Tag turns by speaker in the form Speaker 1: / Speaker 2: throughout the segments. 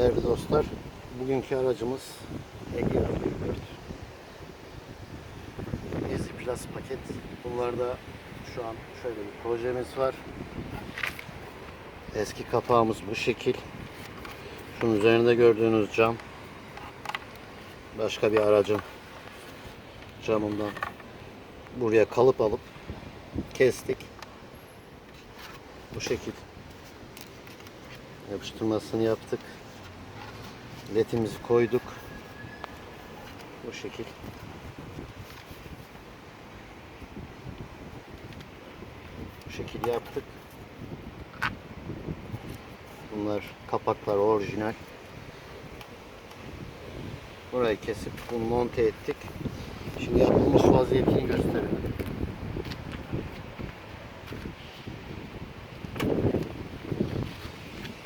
Speaker 1: Değerli dostlar, bugünkü aracımız Egea 44. Easy Plus paket. Bunlarda şu an şöyle bir projemiz var. Eski kapağımız bu şekil. Şunun üzerinde gördüğünüz cam. Başka bir aracın camından buraya kalıp alıp kestik. Bu şekil yapıştırmasını yaptık. Ledimizi koyduk. Bu şekil. Bu şekil yaptık. Bunlar kapaklar orijinal. Burayı kesip bunu monte ettik. Şimdi yapılmış vaziyetini gösterelim.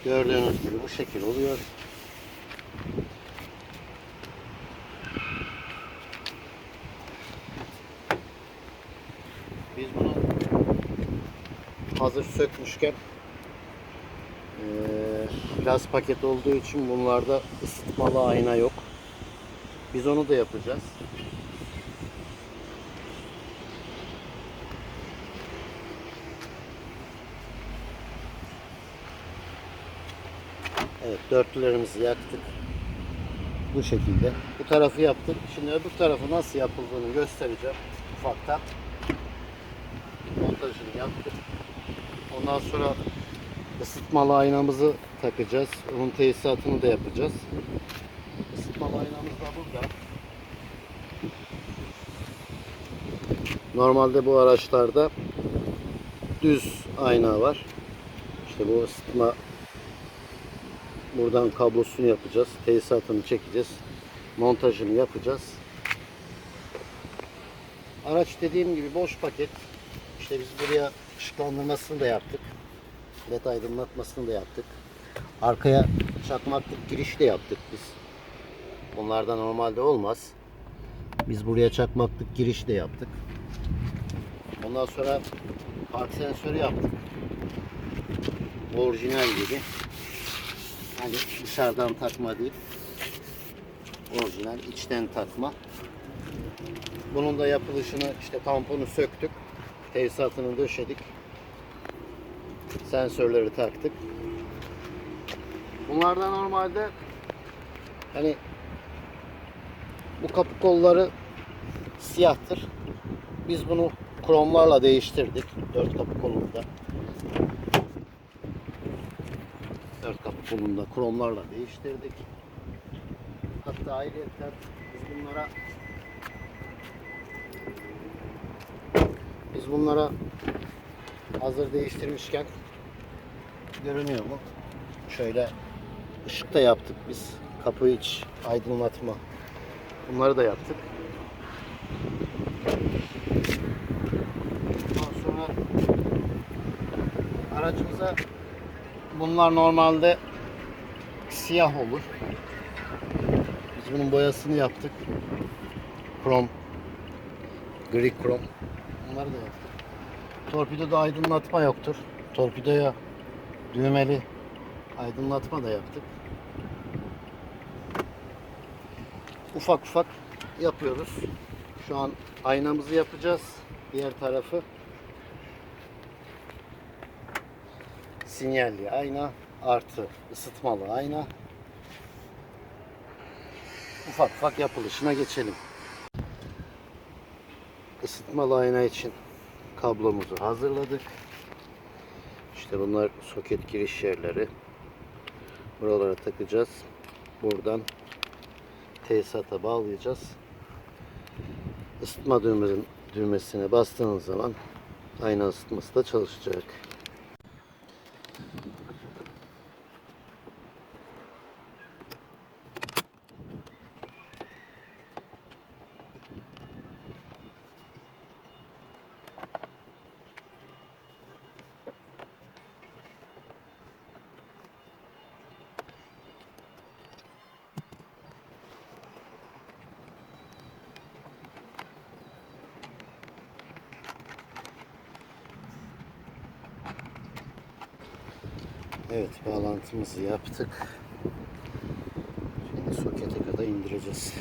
Speaker 1: Gördüğünüz gibi bu şekil oluyor. Biz bunu hazır sökmüşken eee gaz paket olduğu için bunlarda ısıtmalı ayna yok. Biz onu da yapacağız. Evet dörtlülerimizi yaktık. Bu şekilde. Bu tarafı yaptık. Şimdi öbür tarafı nasıl yapıldığını göstereceğim ufaktan. Montajını yaptık. Ondan sonra ısıtmalı aynamızı takacağız. Onun tesisatını da yapacağız. Isıtmalı aynamız da burada. Normalde bu araçlarda düz ayna var. İşte bu ısıtma Buradan kablosunu yapacağız. Tesisatını çekeceğiz. Montajını yapacağız. Araç dediğim gibi boş paket. İşte biz buraya ışıklandırmasını da yaptık. LED aydınlatmasını da yaptık. Arkaya çakmaklık giriş de yaptık biz. Onlarda normalde olmaz. Biz buraya çakmaklık giriş de yaptık. Ondan sonra park sensörü yaptık. Orijinal gibi. Hani dışarıdan takma değil. Orijinal içten takma. Bunun da yapılışını işte tamponu söktük. Tesisatını döşedik. Sensörleri taktık. Bunlarda normalde hani bu kapı kolları siyahtır. Biz bunu kromlarla değiştirdik. Dört kapı kolunda. Dört kapı kolunda kromlarla değiştirdik. Hatta ayrıca biz bunlara biz bunlara hazır değiştirmişken görünüyor mu? Şöyle ışık da yaptık biz. Kapı iç aydınlatma. Bunları da yaptık. Ondan sonra aracımıza bunlar normalde siyah olur. Biz bunun boyasını yaptık. Krom. Gri krom. Bunları da yaptık. Torpidoda aydınlatma yoktur. Torpidoya düğmeli aydınlatma da yaptık. Ufak ufak yapıyoruz. Şu an aynamızı yapacağız. Diğer tarafı sinyalli ayna artı ısıtmalı ayna. Ufak ufak yapılışına geçelim. Isıtmalı ayna için kablomuzu hazırladık. İşte bunlar soket giriş yerleri. Buralara takacağız. Buradan tesisata bağlayacağız. Isıtma düğmesine bastığınız zaman ayna ısıtması da çalışacak. Evet bağlantımızı yaptık. Şimdi sokete kadar indireceğiz.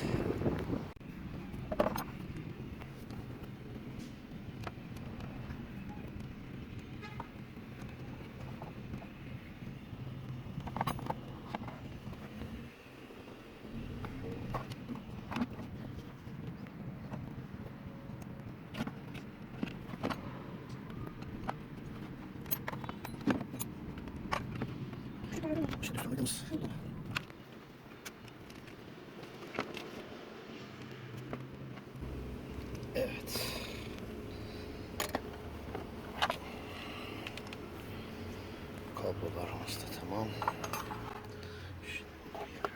Speaker 1: Şimdi söylediğimiz Evet. Kablolarımız da tamam. Şimdi bunu yapıyorum.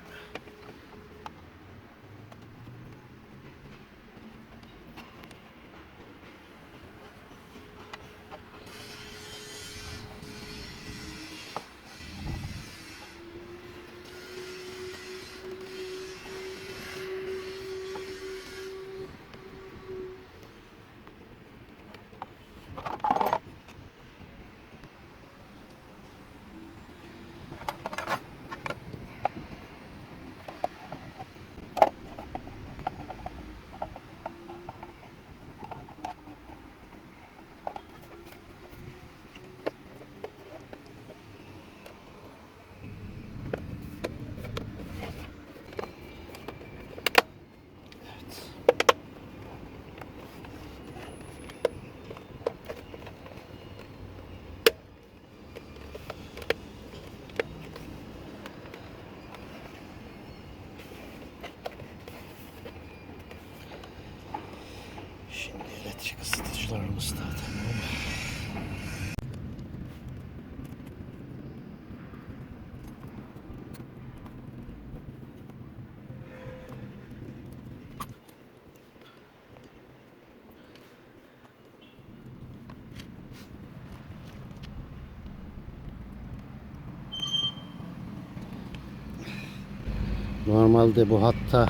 Speaker 1: Şimdi elektrik ısıtıcılarımız da tamam. Normalde bu hatta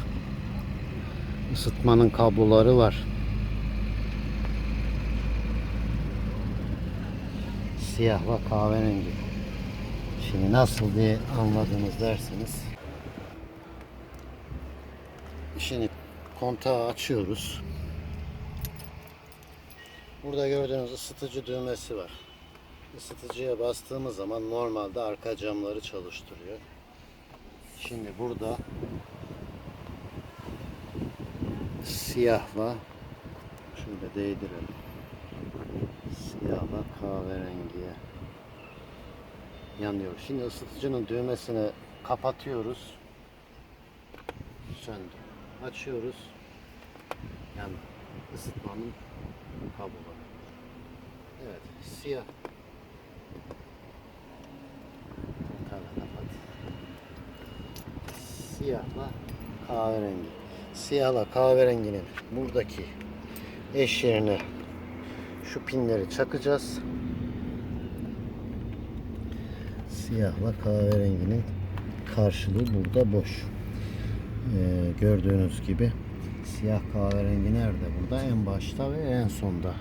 Speaker 1: ısıtmanın kabloları var. Siyahla kahverengi. Şimdi nasıl diye anladınız derseniz. Şimdi kontağı açıyoruz. Burada gördüğünüz ısıtıcı düğmesi var. Isıtıcıya bastığımız zaman normalde arka camları çalıştırıyor. Şimdi burada siyahla şöyle değdirelim. Siyahla kahverengiye yanıyor. Şimdi ısıtıcının düğmesini kapatıyoruz. Söndü. Açıyoruz. Yani ısıtmanın kabloları. Evet, siyah. Siyahla kahverengi. Siyahla kahverenginin buradaki eş yerine şu pinleri çakacağız. Siyahla kahverenginin karşılığı burada boş. Ee, gördüğünüz gibi siyah kahverengi nerede? Burada en başta ve en sonda.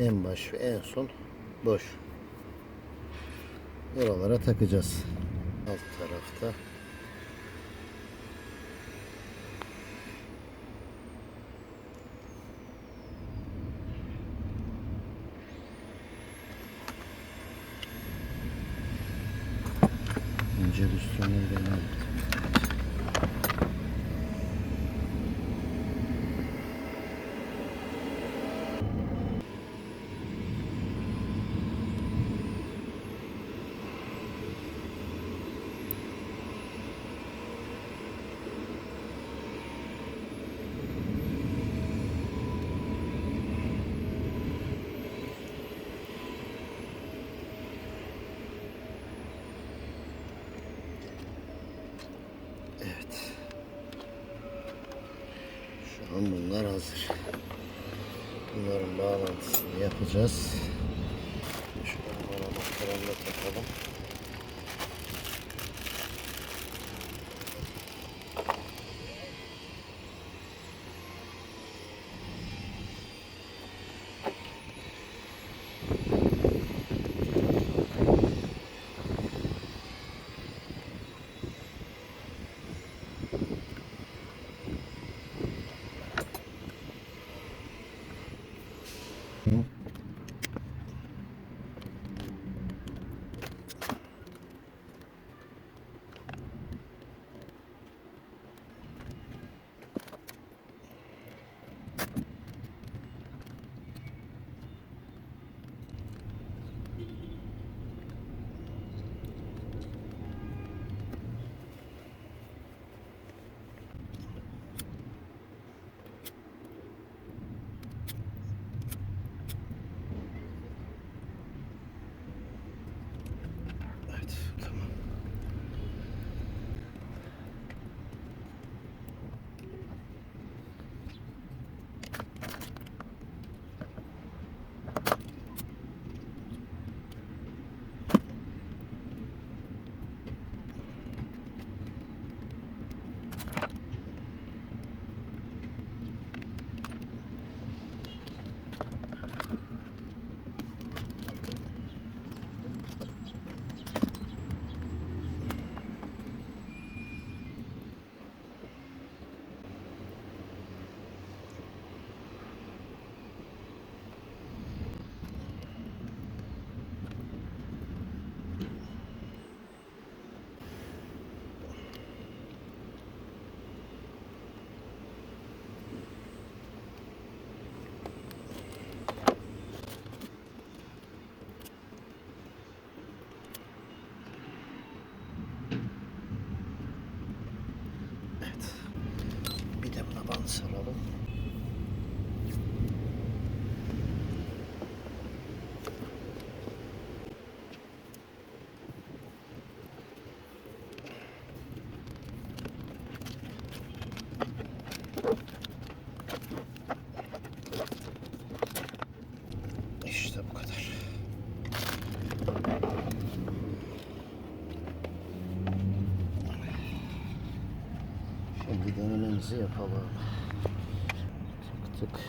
Speaker 1: En baş ve en son boş. Oralara takacağız. Alt tarafta An bunlar hazır. Bunların bağlantısını yapacağız. Şuradan bana muhteremle takalım. Şimdi denememizi yapalım. Tık tık.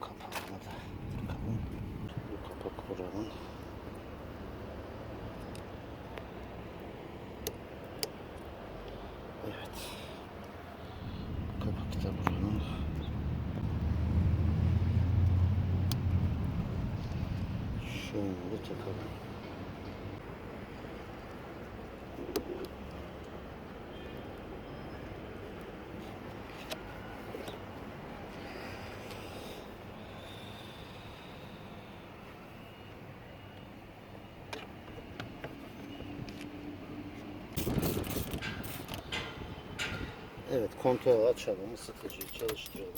Speaker 1: Kapağına da takalım. Bu kapak buranın. Evet. Kapak da buranın. Şimdi takalım. Evet kontrol açalım, ısıtıcıyı çalıştıralım.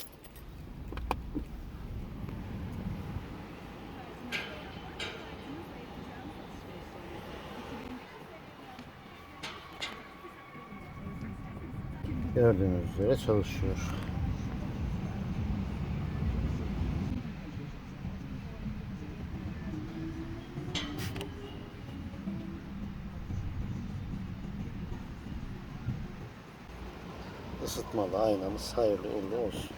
Speaker 1: Gördüğünüz üzere çalışıyor. Isıtmalı aynamız hayırlı uğurlu olsun.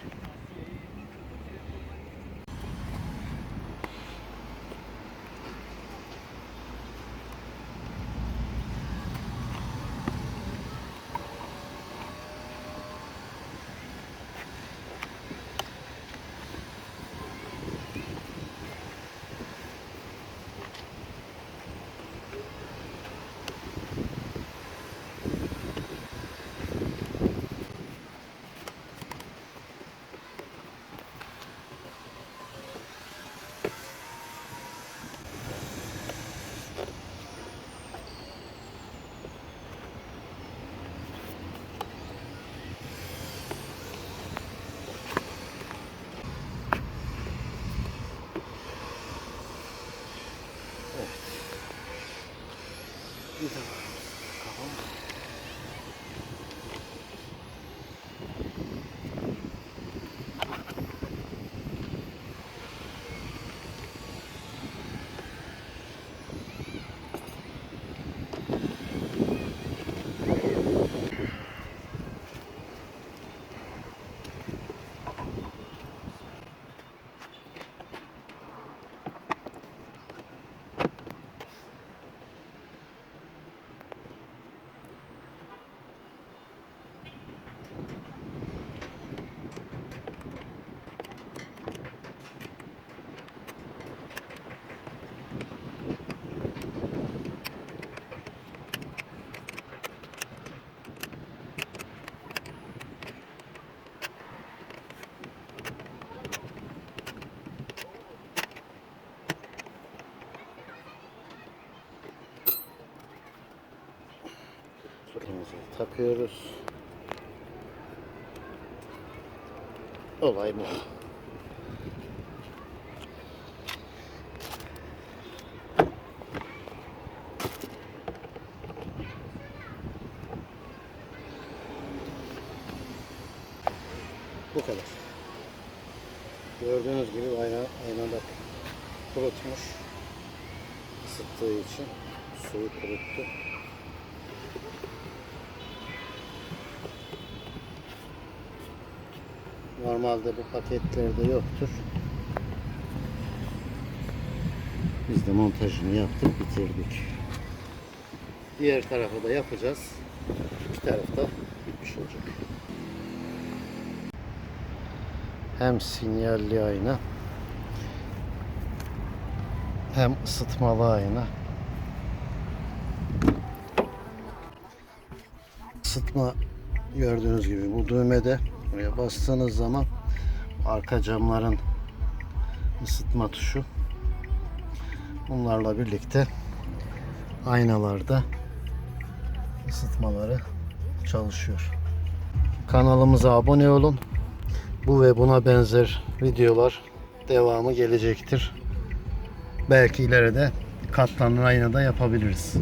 Speaker 1: Bir de bakalım. Soketimizi takıyoruz. Olay bu. Bu kadar. Gördüğünüz gibi ayna, aynada kurutmuş. Isıttığı için suyu kuruttu. Normalde bu paketlerde yoktur. Biz de montajını yaptık, bitirdik. Diğer tarafı da yapacağız. İki tarafta bitmiş olacak. Hem sinyalli ayna hem ısıtmalı ayna. Isıtma gördüğünüz gibi bu düğmede buraya bastığınız zaman arka camların ısıtma tuşu bunlarla birlikte aynalarda ısıtmaları çalışıyor. Kanalımıza abone olun. Bu ve buna benzer videolar devamı gelecektir. Belki ileride katlanır aynada yapabiliriz.